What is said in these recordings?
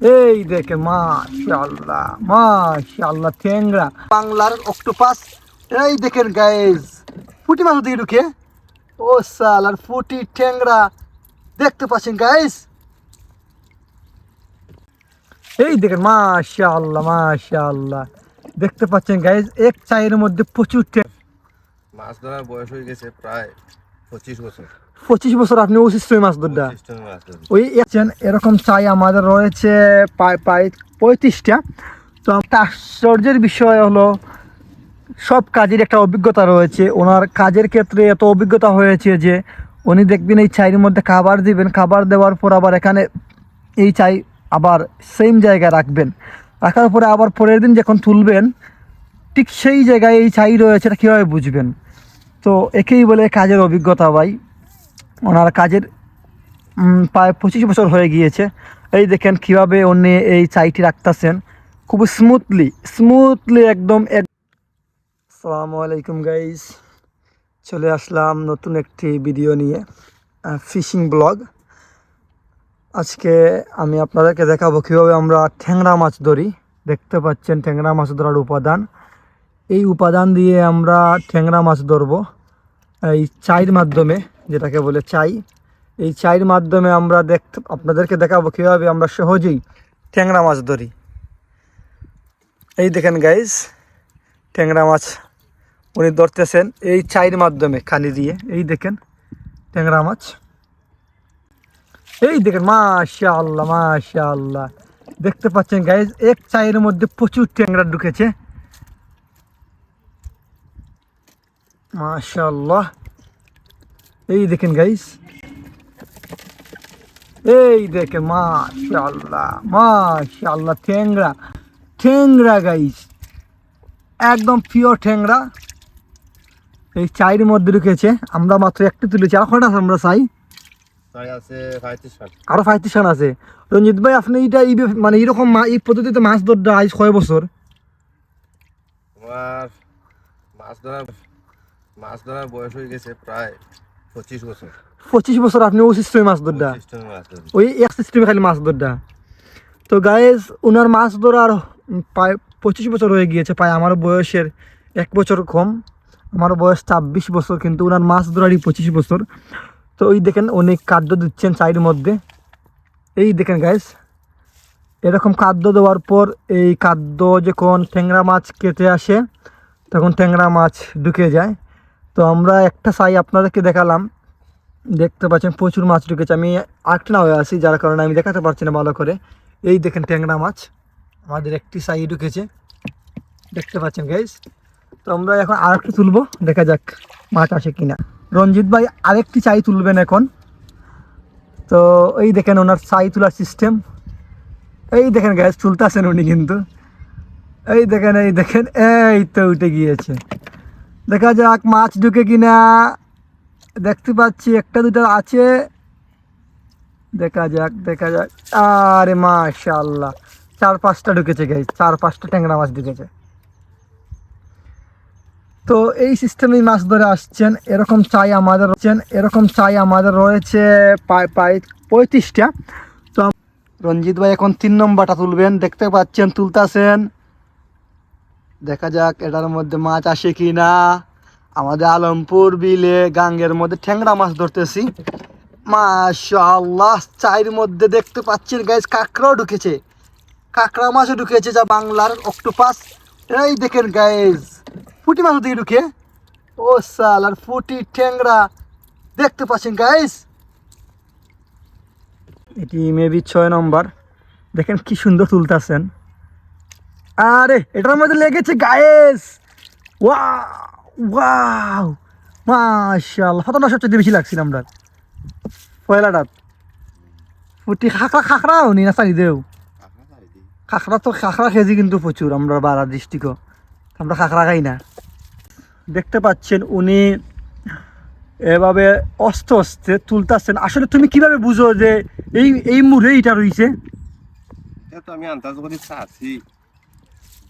এই দেখে মাশাআল্লাহ মাশাআল্লাহ ঠ্যাংরা বাংলার অক্টোপাস, এই দেখেন গাইজ ফুটি মাছ দিকে ঢুকে। ও সাল, আর ফুটি ঠ্যাংরা দেখতে পাচ্ছেন গাইজ এই দেখেন মাশাআল্লাহ মাশাআল্লাহ, দেখতে পাচ্ছেন গাইজ এক চায়ের মধ্যে প্রচুর মাছ ধরার বয়স হয়ে গেছে প্রায় পঁচিশ বছর। পঁচিশ বছর আপনি মাছ ধরটা মাছ ধরি ওই এরকম চাই আমাদের রয়েছে প্রায় প্রায় পঁয়ত্রিশটা। তো একটা আশ্চর্যের বিষয় হলো সব কাজের একটা অভিজ্ঞতা রয়েছে। ওনার কাজের ক্ষেত্রে এত অভিজ্ঞতা হয়েছে যে উনি দেখবেন এই চাইয়ের মধ্যে খাবার দিবেন। খাবার দেওয়ার পর আবার এখানে এই চাই আবার সেম জায়গায় রাখবেন। রাখার পরে আবার পরের দিন যখন তুলবেন ঠিক সেই জায়গায় এই চাই রয়েছে এটা কীভাবে বুঝবেন? তো একেই বলে কাজের অভিজ্ঞতা ভাই। ওনার কাজের প্রায় পঁচিশ বছর হয়ে গিয়েছে। এই দেখেন কীভাবে উনি এই চাইটি রাখতেছেন। খুব স্মুথলি স্মুথলি একদম এক আসসালামু আলাইকুম গাইস চলে আসলাম নতুন একটি ভিডিও নিয়ে ফিশিং ব্লগ আজকে আমি আপনাদেরকে দেখাবো কীভাবে আমরা ট্যাংরা মাছ ধরি। দেখতে পাচ্ছেন ট্যাংরা মাছ ধরার উপাদান। এই উপাদান দিয়ে আমরা ট্যাংরা মাছ ধরবো। এই চাইর মাধ্যমে, যেটাকে বলে চাই, এই চাইর মাধ্যমে আমরা দেখতে, আপনাদেরকে দেখাবো কীভাবে আমরা সহজেই ট্যাংরা মাছ ধরি। এই দেখেন গাইজ ট্যাংরা মাছ উনি ধরতেছেন এই চাইর মাধ্যমে খানি দিয়ে। এই দেখেন ট্যাংরা মাছ। এই দেখেন মাশা আল্লাহ মাশা আল্লাহ দেখতে পাচ্ছেন গাইজ এক চাইয়ের মধ্যে প্রচুর ট্যাংরা ঢুকেছে। মাশাআল্লাহ। এই দেখেন গাইস এই দেখেন মাশাআল্লাহ মাশাআল্লাহ ঠ্যাংরা ঠ্যাংরা গাইস একদম পিওর ঠ্যাংরা। এই চাইয়ের মধ্যে ঢুকেছে। আমরা মাত্র একটু তুলেছি। আর কটা আছে আমরা চাই? আরও পঁয়ত্রিশ আছে। রঞ্জিত ভাই আপনি এইটা এই মানে এইরকম মা- এই পদ্ধতিতে মাছ ধরতে আজ ছয় বছর? মাছ ধরার মাছ ধরার বয়স হয়ে গেছে প্রায় পঁচিশ বছর। পঁচিশ বছর আপনি মাছ ধরটা মাছ ধরি ওই এক সিস্টেমে খালি মাছ ধরটা তো গায়েস ওনার মাছ ধরার প্রায় পঁচিশ বছর হয়ে গিয়েছে প্রায় আমার বয়সের এক বছর কম আমার বয়স ছাব্বিশ বছর কিন্তু ওনার মাছ ধরারই পঁচিশ বছর। তো ওই দেখেন উনি খাদ্য দিচ্ছেন চাইয়ের মধ্যে। এই দেখেন গাইস এরকম খাদ্য দেওয়ার পর এই খাদ্য যখন ট্যাংরা মাছ কেটে আসে তখন ট্যাংরা মাছ ঢুকে যায়। আমরা একটা সাই আপনাদেরকে দেখালাম। দেখতে পাচ্ছেন প্রচুর মাছ ঢুকেছে। আমি আরেকটা না হয়ে আছি, যার কারণে আমি দেখাতে পারছি না ভালো করে। এই দেখেন ট্যাংরা মাছ। আমাদের একটি সাই ঢুকেছে। দেখতে পাচ্ছেন গাইস তো আমরা এখন আরেকটু তুলবো, দেখা যাক মাছ আসে কিনা। রঞ্জিত ভাই আরেকটি চাই তুলবেন এখন। তো এই দেখেন ওনার চাই তোলার সিস্টেম এই দেখেন গ্যাস তুলতেছেন উনি কিন্তু। এই দেখেন এই দেখেন, এই তো উঠে গিয়েছে। দেখা যাক মাছ ঢুকে কিনা। দেখতে পাচ্ছি একটা দুটো আছে। দেখা যাক দেখা যাক। আরে মাশাআল্লাহ, চার পাঁচটা ঢুকেছে গাই চার পাঁচটা ট্যাংরা মাছ ঢুকেছে। তো এই সিস্টেমেই মাছ ধরে আসছেন, এরকম চাই আমাদের এরকম চাই আমাদের রয়েছে প্রায় প্রায় পঁয়ত্রিশটা। তো রঞ্জিত ভাই এখন তিন নম্বরটা তুলবেন, দেখতে পাচ্ছেন, তুলতাছেন। দেখা যাক এটার মধ্যে মাছ আসে কি না আমাদের আলমপুর বিলে গাঙ্গের মধ্যে ঠ্যাংরা মাছ ধরতেছি। মাশাআল্লাহ, চাইর মধ্যে দেখতে পাচ্ছেন গাইজ কাঁকড়াও ঢুকেছে। কাঁকড়া মাছও ঢুকেছে যা বাংলার অক্টোপাস এই দেখেন গাইজ ফুটি মাছ দিকে ঢুকে। ও সাল, আর ফুটি ঠ্যাংরা, দেখতে পাচ্ছেন গাইজ এটি মেবি ছয় নম্বর দেখেন কি সুন্দর তুলতেছেন। আরে, এটার মধ্যে লেগেছে গায়েস ওয়াও ওয়াও মাশাআল্লাহ কতটা সবচেয়ে বেশি লাগছিল আমরা। পয়লাটা। ফুটি খাখরা খাখরাও নি না চাই দেও? খাখরা তো খাখরা খেয়েছি কিন্তু প্রচুর আমরা বারা ডিস্ট্রিক্টও আমরা খাখরা খাই না। দেখতে পাচ্ছেন উনি এভাবে অস্তে অস্তে তুলতাছেন। আসলে তুমি কীভাবে বুঝো যে এই এই রইছে? এটা তো আমি করে চাচ্ছি।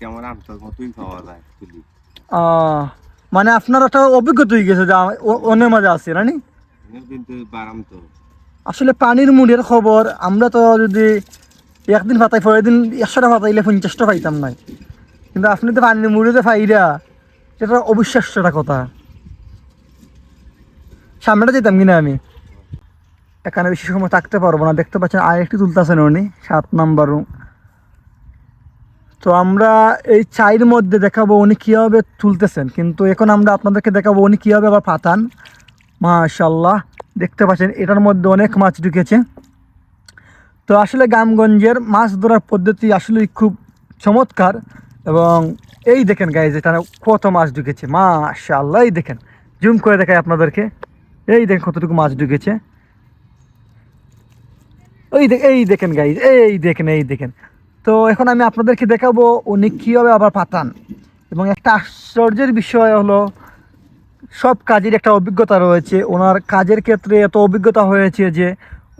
কেমন মতোই পাওয়া যায় তুলি মানে আপনার একটা অভিজ্ঞতা হয়ে গেছে যে অনেক মাঝে আছে না নি? কিন্তু বারাম তো। আসলে পানির মুড়ের খবর আমরা তো যদি একদিন ফাতাই পরের দিন একশোটা ফাতাইলে পঞ্চাশটা পাইতাম নাই। কিন্তু আপনি তো পানির মুড়ে যে ফাইরা এটা অবিশ্বাস্য একটা কথা। সামনেটা যেতাম কিনা আমি? এখানে বেশি সময় থাকতে পারব না। দেখতে পাচ্ছেন আরেকটি তুলতেছেন উনি সাত নাম্বার রুম তো আমরা এই চাইর মধ্যে দেখাবো উনি কীভাবে তুলতেছেন। কিন্তু এখন আমরা আপনাদেরকে দেখাবো উনি কীভাবে আবার পাতান। মাশাল্লাহ দেখতে পাচ্ছেন, এটার মধ্যে অনেক মাছ ঢুকেছে। তো আসলে গ্রামগঞ্জের মাছ ধরার পদ্ধতি আসলে খুব চমৎকার। এবং এই দেখেন গাইজ এখানে কত মাছ ঢুকেছে। মাশাল্লাহ এই দেখেন, জুম করে দেখায় আপনাদেরকে। এই দেখেন কতটুকু মাছ ঢুকেছে। ওই দেখ এই দেখেন গাইজ এই দেখেন এই দেখেন। তো এখন আমি আপনাদেরকে দেখাবো উনি কীভাবে আবার পাতান এবং একটা আশ্চর্যের বিষয় হলো, সব কাজের একটা অভিজ্ঞতা রয়েছে। ওনার কাজের ক্ষেত্রে এত অভিজ্ঞতা হয়েছে যে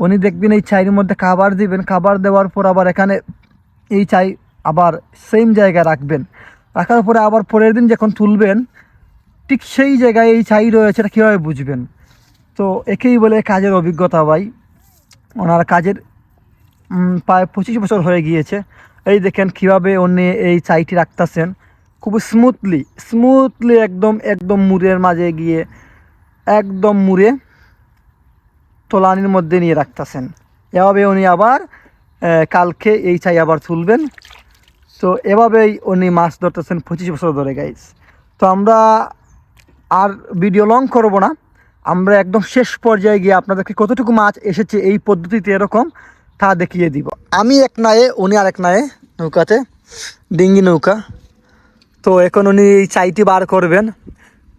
উনি দেখবেন এই চাইয়ের মধ্যে খাবার দিবেন, খাবার দেওয়ার পর আবার এখানে এই চাই আবার সেম জায়গায় রাখবেন। রাখার পরে আবার পরের দিন যখন তুলবেন, ঠিক সেই জায়গায় এই চাই রয়েছে, এটা কীভাবে বুঝবেন? তো একেই বলে কাজের অভিজ্ঞতা ভাই। ওনার কাজের প্রায় পঁচিশ বছর হয়ে গিয়েছে। এই দেখেন কীভাবে উনি এই চাইটি রাখতেছেন। খুব স্মুথলি স্মুথলি একদম একদম মুড়ের মাঝে গিয়ে, একদম মুড়ে তোলানির মধ্যে নিয়ে রাখতেছেন। এভাবে উনি আবার কালকে এই চাই আবার তুলবেন। তো এভাবেই উনি মাছ ধরতেছেন পঁচিশ বছর ধরে গাইজ তো আমরা আর ভিডিও লং করব না। আমরা একদম শেষ পর্যায়ে গিয়ে আপনাদেরকে কতটুকু মাছ এসেছে এই পদ্ধতিতে এরকম তা দেখিয়ে দিব। আমি এক নায়ে, উনি আর এক নায়ে নৌকাতে, ডিঙ্গি নৌকা। তো এখন উনি এই চাইটি বার করবেন।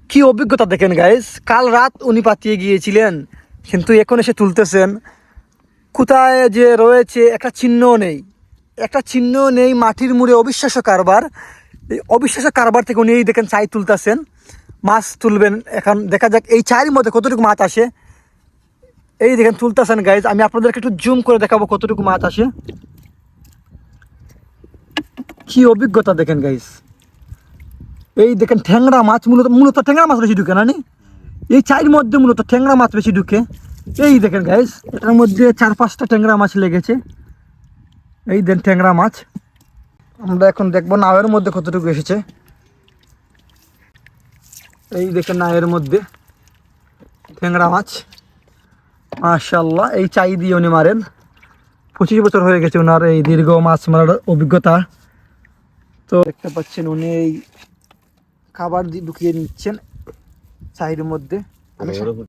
কি অভিজ্ঞতা দেখেন গাইস কাল রাত উনি পাতিয়ে গিয়েছিলেন, কিন্তু এখন এসে তুলতেছেন। কোথায় যে রয়েছে, একটা চিহ্নও নেই। একটা চিহ্ন নেই, মাটির মুড়ে অবিশ্বাস্য কারবার। এই অবিশ্বাস্য কারবার থেকে উনি এই দেখেন চাই তুলতেছেন। মাছ তুলবেন এখন। দেখা যাক, এই চায়ের মধ্যে কতটুকু মাছ আসে। এই দেখেন তুলতেছেন গাইজ আমি আপনাদেরকে একটু জুম করে দেখাবো কতটুকু মাছ আসে। কি অভিজ্ঞতা দেখেন গাইজ এই দেখেন ঠ্যাংরা মাছ, মূলত মূলত ঠ্যাংরা মাছ বেশি ঢুকে না, নি? এই চায়ের মধ্যে মূলত ঠ্যাংরা মাছ বেশি ঢুকে। এই দেখেন গাইজ এটার মধ্যে চার পাঁচটা ট্যাংরা মাছ লেগেছে। এই দেন ট্যাংরা মাছ। আমরা এখন দেখব নাওয়ের মধ্যে কতটুকু এসেছে। এই দেখেন নাওয়ের মধ্যে ট্যাংরা মাছ। মাশাল্লাহ এই চাই দিয়ে উনি মারেন। পঁচিশ বছর হয়ে গেছে ওনার এই দীর্ঘ মাছ মারার অভিজ্ঞতা। তো দেখতে পাচ্ছেন উনি এই খাবার দিয়ে ঢুকিয়ে নিচ্ছেন চাইয়ের মধ্যে।